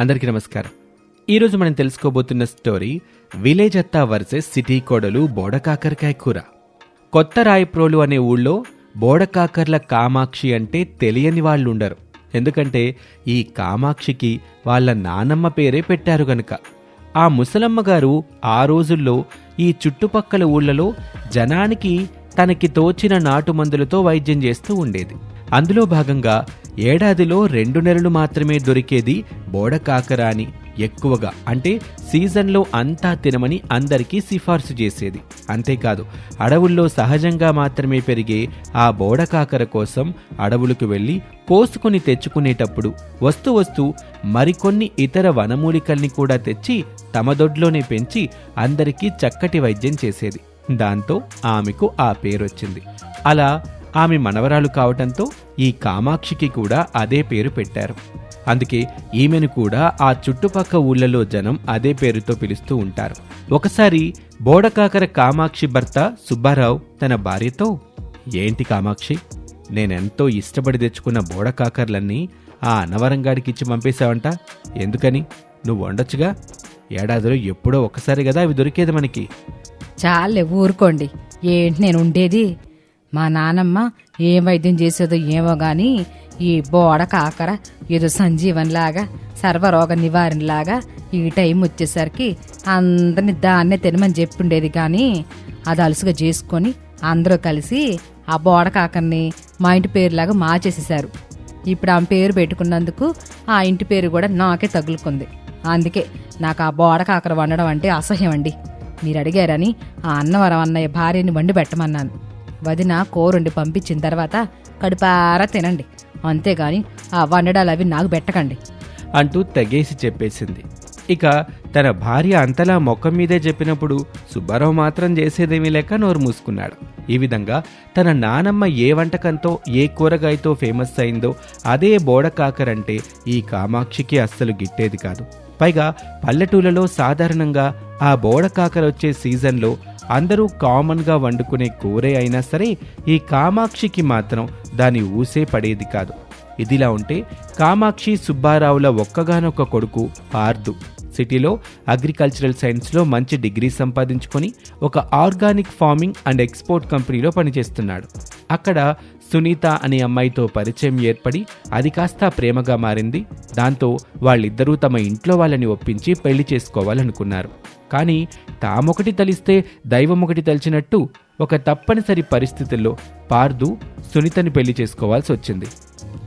అందరికీ నమస్కారం. ఈరోజు మనం తెలుసుకోబోతున్న స్టోరీ విలేజ్ అత్తా వర్సెస్ సిటీ కోడలు బోడకాకరకాయ కూర. కొత్త రాయప్రోలు అనే ఊళ్ళో బోడకాకర్ల కామాక్షి అంటే తెలియని వాళ్ళు ఉండరు ఎందుకంటే ఈ కామాక్షికి వాళ్ళ నానమ్మ పేరే పెట్టారు గనుక. ఆ ముసలమ్మ గారు ఆ రోజుల్లో ఈ చుట్టుపక్కల ఊళ్ళలో జనానికి తనకి తోచిన నాటు మందులతో వైద్యం చేస్తూ ఉండేది. అందులో భాగంగా ఏడాదిలో రెండు నెలలు మాత్రమే దొరికేది బోడకాకర అని ఎక్కువగా. అంటే సీజన్లో అంతా తినమని అందరికీ సిఫార్సు చేసేది. అంతేకాదు అడవుల్లో సహజంగా మాత్రమే పెరిగే ఆ బోడకాకర కోసం అడవులకు వెళ్ళి కోసుకుని తెచ్చుకునేటప్పుడు వస్తూ వస్తూ మరికొన్ని ఇతర వనమూలికల్ని కూడా తెచ్చి తమ దొడ్లోనే పెంచి అందరికీ చక్కటి వైద్యం చేసేది. దాంతో ఆమెకు ఆ పేరొచ్చింది. అలా ఆమె మనవరాలు కావటంతో ఈ కామాక్షికి కూడా అదే పేరు పెట్టారు. అందుకే ఈమెను కూడా ఆ చుట్టుపక్క ఊళ్ళలో జనం అదే పేరుతో పిలుస్తూ ఉంటారు. ఒకసారి బోడకాకర కామాక్షి భర్త సుబ్బారావు తన భార్యతో ఏంటి కామాక్షి నేనెంతో ఇష్టపడి తెచ్చుకున్న బోడకాకర్లన్నీ ఆ అనవరంగాడికిచ్చి పంపేశావంట. ఎందుకని? నువ్వు వండొచ్చుగా? ఏడాదిలో ఎప్పుడో ఒకసారి కదా అవి దొరికేది మనకి. చాలే ఊరుకోండి. ఏంటి నేను ఉండేది? మా నానమ్మ ఏం వైద్యం చేసేదో ఏమో గాని ఈ బోడ కాకర ఏదో సంజీవన్లాగా సర్వరోగ నివారణలాగా ఈ టైం వచ్చేసరికి అందరిని దాన్నే తినమని చెప్పిండేది కానీ అది అలుసుగా చేసుకొని అందరూ కలిసి ఆ బోడ కాకర్ని మా ఇంటి పేరులాగా మార్చేసేశారు. ఇప్పుడు ఆమె పేరు పెట్టుకున్నందుకు ఆ ఇంటి పేరు కూడా నాకే తగులుకుంది. అందుకే నాకు ఆ బోడ కాకర వండడం అంటే అసహ్యం అండి మీరు అడిగారని ఆ అన్నవరం అన్నయ్య భార్యని వండి పెట్టమన్నాను. వదిన కూరండి పంపించిన తర్వాత కడుపారా తినండి. అంతేగాని ఆ వండడాలు అవి నాకు పెట్టకండి. అంటూ తెగేసి చెప్పేసింది. ఇక తన భార్య అంతలా మొక్క మీదే చెప్పినప్పుడు సుబ్బారావు మాత్రం చేసేదేమీ లేక నోరు మూసుకున్నాడు. ఈ విధంగా తన నానమ్మ ఏ వంటకంతో ఏ కూరగాయతో ఫేమస్ అయిందో అదే బోడకాకరంటే ఈ కామాక్షికి అస్సలు గిట్టేది కాదు. పైగా పల్లెటూళ్ళలో సాధారణంగా ఆ బోడకాకర వచ్చే సీజన్లో అందరూ కామన్గా వండుకునే కూరే అయినా సరే ఈ కామాక్షికి మాత్రం దాని ఊసే పడేది కాదు. ఇదిలా ఉంటే కామాక్షి సుబ్బారావుల ఒక్కగానొక్క కొడుకు పార్దు. సిటీలో అగ్రికల్చరల్ సైన్స్లో మంచి డిగ్రీ సంపాదించుకొని ఒక ఆర్గానిక్ ఫార్మింగ్ అండ్ ఎక్స్పోర్ట్ కంపెనీలో పనిచేస్తున్నాడు. అక్కడ సునీత అనే అమ్మాయితో పరిచయం ఏర్పడి అది కాస్త ప్రేమగా మారింది. దాంతో వాళ్ళిద్దరూ తమ ఇంట్లో వాళ్ళని ఒప్పించి పెళ్ళి చేసుకోవాలనుకున్నారు. కానీ తామొకటి తలిస్తే దైవం ఒకటి తలిచినట్టు ఒక తప్పనిసరి పరిస్థితుల్లో పార్దు సునీతని పెళ్ళి చేసుకోవాల్సి వచ్చింది.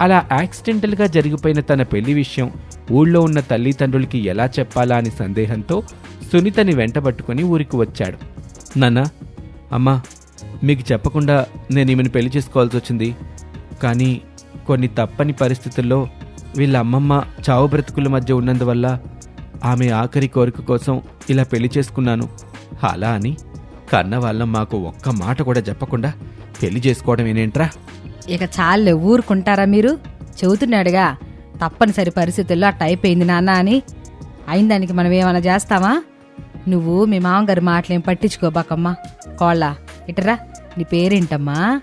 అలా యాక్సిడెంటల్గా జరిగిపోయిన తన పెళ్ళి విషయం ఊళ్ళో ఉన్న తల్లిదండ్రులకి ఎలా చెప్పాలా అని సందేహంతో సునీతని వెంటబట్టుకుని ఊరికి వచ్చాడు. నాన్న అమ్మా మీకు చెప్పకుండా నేను ఈమెను పెళ్ళి చేసుకోవాల్సి వచ్చింది. కానీ కొన్ని తప్పని పరిస్థితుల్లో వీళ్ళ అమ్మమ్మ చావు బ్రతుకుల మధ్య ఉన్నందువల్ల ఆమె ఆఖరి కోరిక కోసం ఇలా పెళ్ళి చేసుకున్నాను. అలా అని కన్న వాళ్ళ మాకు ఒక్క మాట కూడా చెప్పకుండా పెళ్ళి చేసుకోవడం ఏనేంట్రా ఇక చాలే ఊరుకుంటారా మీరు? చెబుతున్నాడుగా తప్పనిసరి పరిస్థితుల్లో అట్ట అయిపోయింది నాన్న అని. అయిన దానికి మనం ఏమైనా చేస్తామా? నువ్వు మీ మామగారి మాటలేం పట్టించుకోబాకమ్మా కోళ్ళ ఇటరా నీ పేరేంటమ్మా?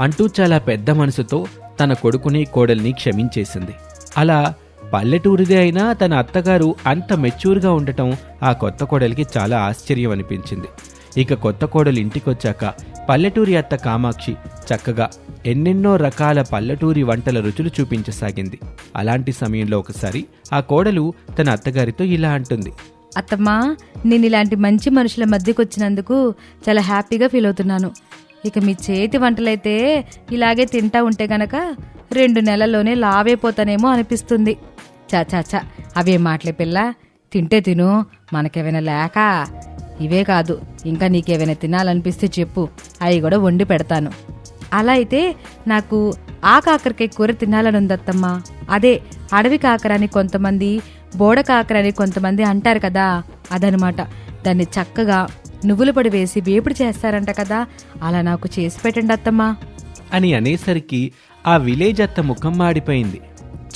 అంటూ చాలా పెద్ద మనసుతో తన కొడుకుని కోడల్ని క్షమించేసింది. అలా పల్లెటూరిదే అయినా తన అత్తగారు అంత మెచ్యూర్గా ఉండటం ఆ కొత్త కోడలికి చాలా ఆశ్చర్యం అనిపించింది ఇక కొత్త కోడలు ఇంటికొచ్చాక పల్లెటూరి అత్త కామాక్షి చక్కగా ఎన్నెన్నో రకాల పల్లెటూరి వంటల రుచులు చూపించసాగింది. అలాంటి సమయంలో ఒకసారి ఆ కోడలు తన అత్తగారితో ఇలా అంటుంది. అత్తమ్మా నేను ఇలాంటి మంచి మనుషుల మధ్యకు వచ్చినందుకు చాలా హ్యాపీగా ఫీల్ అవుతున్నాను ఇక మీ చేతి వంటలైతే ఇలాగే తింటా ఉంటే గనక రెండు నెలల్లోనే లావైపోతానేమో అనిపిస్తుంది. చా చా చా అవే మాటలే పిల్ల? తింటే తిను మనకేమైనా లేక? ఇవే కాదు ఇంకా నీకేమైనా తినాలనిపిస్తే చెప్పు అవి కూడా వండి పెడతాను. అలా అయితే నాకు ఆ కాకరకాయ కూర తినాలని ఉందత్తమ్మా అదే అడవి కాకరని కొంతమంది బోడ కాకరని కొంతమంది అంటారు కదా అదనమాట. దాన్ని చక్కగా నువ్వుల పొడి వేసి వేపుడు చేస్తారంట కదా అలా నాకు చేసి పెట్టండి అత్తమ్మా. అని అనేసరికి ఆ విలేజ్ అత్త ముఖం మాడిపోయింది.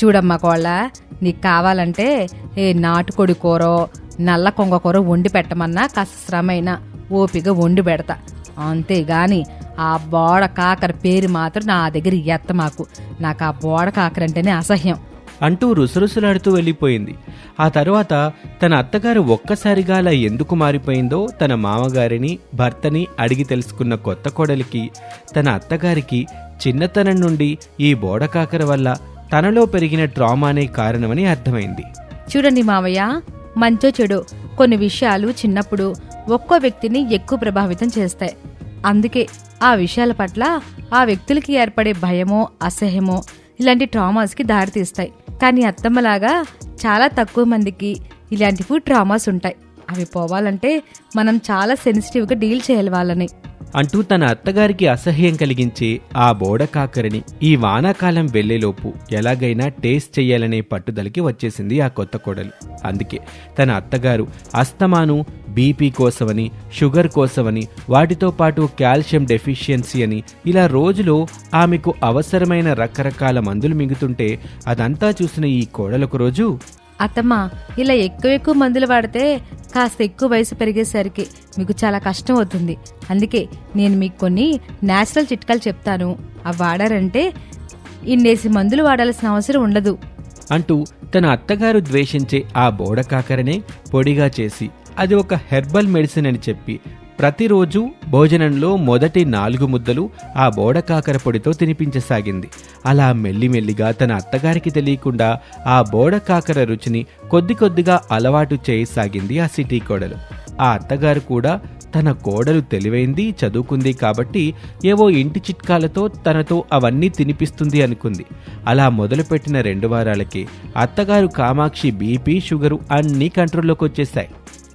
చూడమ్మా కోళ్ళ నీకు కావాలంటే ఏ నాటుకోడి కూరో నల్ల కొంగ కూర వండి పెట్టమన్నా కాస్త శ్రమైనా ఓపిక వండి పెడతా. అంతేగాని ఆ బోడ కాకర పేరు మాత్రం నా దగ్గర ఎత్త మాకు. నాకు ఆ బోడ కాకర అంటేనే అసహ్యం. అంటూ రుసరుసలాడుతూ వెళ్ళిపోయింది. ఆ తర్వాత తన అత్తగారు ఒక్కసారిగా అలా ఎందుకు మారిపోయిందో తన మామగారిని భర్తని అడిగి తెలుసుకున్న కొత్త కోడలికి తన అత్తగారికి చిన్నతనం నుండి ఈ బోడకాకర వల్ల తనలో పెరిగిన ట్రామానే కారణమని అర్థమైంది. చూడండి మామయ్య మంచో చెడు కొన్ని విషయాలు చిన్నప్పుడు ఒక్కో వ్యక్తిని ఎక్కువ ప్రభావితం చేస్తాయి. అందుకే ఆ విషయాల పట్ల ఆ వ్యక్తులకి ఏర్పడే భయమో అసహ్యమో ఇలాంటి ట్రామాస్కి దారితీస్తాయి. కానీ అత్తమ్మలాగా చాలా తక్కువ మందికి ఇలాంటివి ట్రామాస్ ఉంటాయి. అవి పోవాలంటే మనం చాలా సెన్సిటివ్గా డీల్ చేయాలి వాళ్ళని. అంటూ తన అత్తగారికి అసహ్యం కలిగించే ఆ బోడకాకరిని ఈ వానాకాలం వెళ్ళేలోపు ఎలాగైనా టేస్ట్ చెయ్యాలనే పట్టుదలకి వచ్చేసింది ఆ కొత్త కోడలు. అందుకే తన అత్తగారు అస్తమాను బీపీ కోసమని షుగర్ కోసమని వాటితో పాటు కాల్షియం డెఫిషియన్సీ అని ఇలా రోజులో ఆమెకు అవసరమైన రకరకాల మందులు మింగుతుంటే అదంతా చూసిన ఈ కోడలకు రోజు అత్తమ్మ ఇలా ఎక్కువ ఎక్కువ మందులు వాడితే కాస్త ఎక్కువ వయసు పెరిగేసరికి మీకు చాలా కష్టం అవుతుంది. అందుకే నేను మీకు కొన్ని నేచురల్ చిట్కాలు చెప్తాను. అవి వాడారంటే ఇన్నేసి మందులు వాడాల్సిన అవసరం ఉండదు. అంటూ తన అత్తగారు ద్వేషించే ఆ బోడకాకరనే పొడిగా చేసి అది ఒక హెర్బల్ మెడిసిన్ అని చెప్పి ప్రతిరోజు భోజనంలో మొదటి నాలుగు ముద్దలు ఆ బోడ కాకర పొడితో తినిపించసాగింది. అలా మెల్లిమెల్లిగా తన అత్తగారికి తెలియకుండా ఆ బోడ కాకర రుచిని కొద్ది కొద్దిగా అలవాటు చేయసాగింది ఆ సిటీ కోడలు. ఆ అత్తగారు కూడా తన కోడలు తెలివైంది చదువుకుంది కాబట్టి ఏవో ఇంటి చిట్కాలతో తనతో అవన్నీ తినిపిస్తుంది అనుకుంది. అలా మొదలుపెట్టిన రెండు వారాలకి అత్తగారు కామాక్షి బీపీ షుగరు అన్నీ కంట్రోల్లోకి వచ్చేసాయి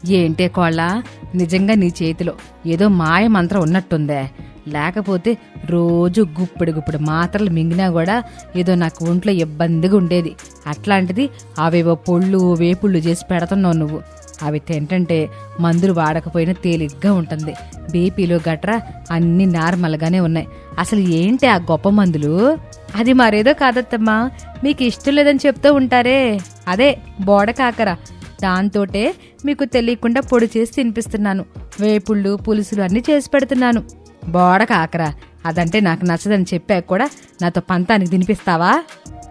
ఏంటే కోళ్ళ? నిజంగా నీ చేతిలో ఏదో మాయ మంత్రం ఉన్నట్టుందే. లేకపోతే రోజు గుప్పిడి గుప్పిడి మాత్రలు మింగినా కూడా ఏదో నాకు ఒంట్లో ఇబ్బందిగా ఉండేది. అట్లాంటిది అవేవో పొళ్ళు వేపుళ్ళు చేసి పెడుతున్నావు నువ్వు. అవి తింటంటే మందులు వాడకపోయినా తేలిగ్గా ఉంటుంది. బీపీలు గట్రా అన్నీ నార్మల్గానే ఉన్నాయి. అసలు ఏంటి ఆ గొప్ప మందులు? అది మరేదో కాదత్తమ్మా. మీకు ఇష్టం లేదని చెప్తూ ఉంటారే. అదే బోడ కాకర. దాంతోటే మీకు తెలియకుండా పొడి చేసి తినిపిస్తున్నాను. వేపుళ్ళు పులుసులు అన్నీ చేసి పెడుతున్నాను. బోడ కాకరా అదంటే నాకు నచ్చదని చెప్పాక కూడా నాతో పంతానికి తినిపిస్తావా?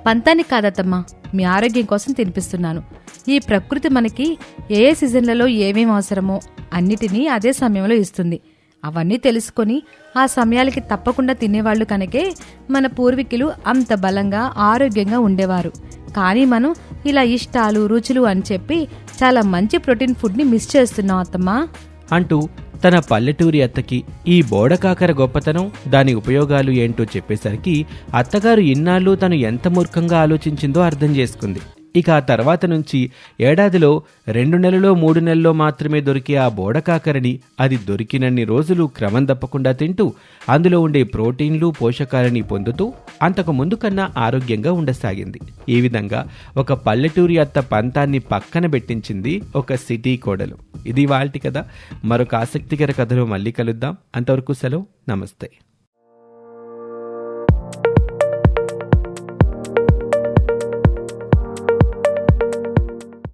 పంతానికి కాదత్తమ్మా. మీ ఆరోగ్యం కోసం తినిపిస్తున్నాను. ఈ ప్రకృతి మనకి ఏ సీజన్లలో ఏమేం అవసరమో అన్నిటినీ అదే సమయంలో ఇస్తుంది. అవన్నీ తెలుసుకొని ఆ సమయాలకి తప్పకుండా తినేవాళ్ళు కనుకే మన పూర్వీకులు అంత బలంగా ఆరోగ్యంగా ఉండేవారు. కానీ మనం ఇలా ఇష్టాలు రుచులు అని చెప్పి చాలా మంచి ప్రోటీన్ ఫుడ్ని మిస్ చేస్తున్నాం అత్తమ్మా. అంటూ తన పల్లెటూరి అత్తకి ఈ బోడకాకర గొప్పతనం దాని ఉపయోగాలు ఏంటో చెప్పేసరికి అత్తగారు ఇన్నాళ్ళు తను ఎంత మూర్ఖంగా ఆలోచించిందో అర్థం చేసుకుంది. ఇక ఆ తర్వాత నుంచి ఏడాదిలో రెండు నెలలో మూడు నెలల్లో మాత్రమే దొరికే ఆ బోడకాకరని అది దొరికినన్ని రోజులు క్రమం తప్పకుండా తింటూ అందులో ఉండే ప్రోటీన్లు పోషకాలని పొందుతూ అంతకు ముందు కన్నా ఆరోగ్యంగా ఉండసాగింది. ఈ విధంగా ఒక పల్లెటూరి అత్త పంతాన్ని పక్కన పెట్టించింది ఒక సిటీ కోడలు. ఇది వాల్టి కదా మరొక ఆసక్తికర కథలో మళ్ళీ కలుద్దాం. అంతవరకు సెలవు. నమస్తే.